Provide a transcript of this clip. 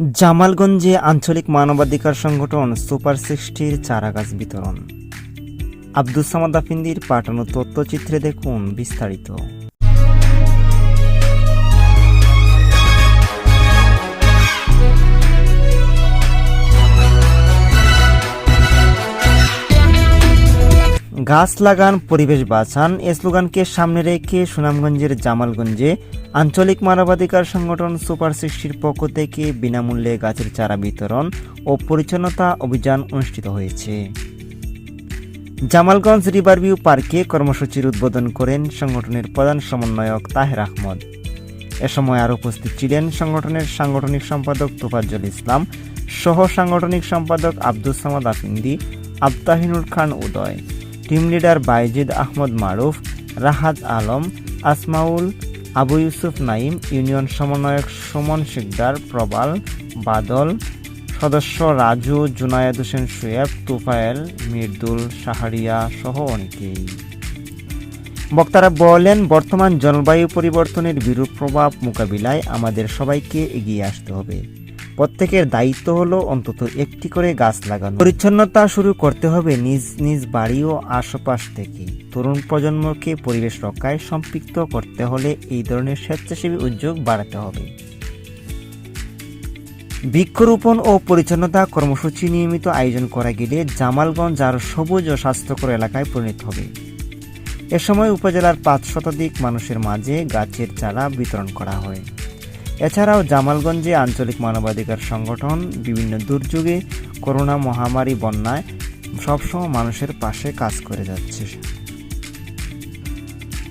জামালগঞ্জে আঞ্চলিক মানবাধিকার সংগঠন সুপার সিক্সটির চারাগাছ বিতরণ। আব্দুল সামাদ আফিন্দির পাঠানো তথ্যচিত্রে দেখুন বিস্তারিত। গাছ লাগান, পরিবেশ বাঁচান, এ স্লোগানকে সামনে রেখে সুনামগঞ্জের জামালগঞ্জে আঞ্চলিক মানবাধিকার সংগঠন সুপার সিক্সটির পক্ষ থেকে বিনামূল্যে গাছের চারা বিতরণ ও পরিচ্ছন্নতা অভিযান অনুষ্ঠিত হয়েছে। জামালগঞ্জ রিভারভিউ পার্কে কর্মসূচির উদ্বোধন করেন সংগঠনের প্রধান সমন্বয়ক তাহের আহমদ। এ সময় আর উপস্থিত ছিলেন সংগঠনের সাংগঠনিক সম্পাদক তোফাজ্জল ইসলাম সহ সাংগঠনিক সম্পাদক Abdul Samad Afindi Abtahinur Khan Uday. Team leader Baizid Ahmad Maruf Rahat Alam Asmaul Abu Yusuf Naim union সমন্বয়ক সুমন শিকদার প্রবাল বাদল সদস্য রাজু জুনায়েদ হোসেন সুয়েব তুফায়েল মির্দুল সাহারিয়া সহ অনেকেই। বক্তারা বলেন, বর্তমান জলবায়ু পরিবর্তনের বিরূপ প্রভাব মোকাবিলায় আমাদের সবাইকে এগিয়ে আসতে হবে। প্রত্যেকের দায়িত্ব হলো অন্তত একটি করে গাছ লাগানো। পরিচ্ছন্নতা শুরু করতে হবে নিজ নিজ বাড়ি ও আশপাশ থেকে। তরুণ প্রজন্মকে পরিবেশ রক্ষায় সম্পৃক্ত করতে হলে এই ধরনের স্বেচ্ছাসেবী উদ্যোগ বাড়াতে হবে। বৃক্ষরোপণ ও পরিচ্ছন্নতা কর্মসূচি নিয়মিত আয়োজন করা গেলে জামালগঞ্জ আর সবুজ ও স্বাস্থ্যকর এলাকায় পরিণত হবে। এ সময় উপজেলার পাঁচ শতাধিক মানুষের মাঝে গাছের চারা বিতরণ করা হয়। এছাড়াও জামালগঞ্জে আঞ্চলিক মানবাধিকার সংগঠন, বিভিন্ন দুর্যোগে, করোনা মহামারী বন্যায় সবসময় মানুষের পাশে কাজ করে যাচ্ছে।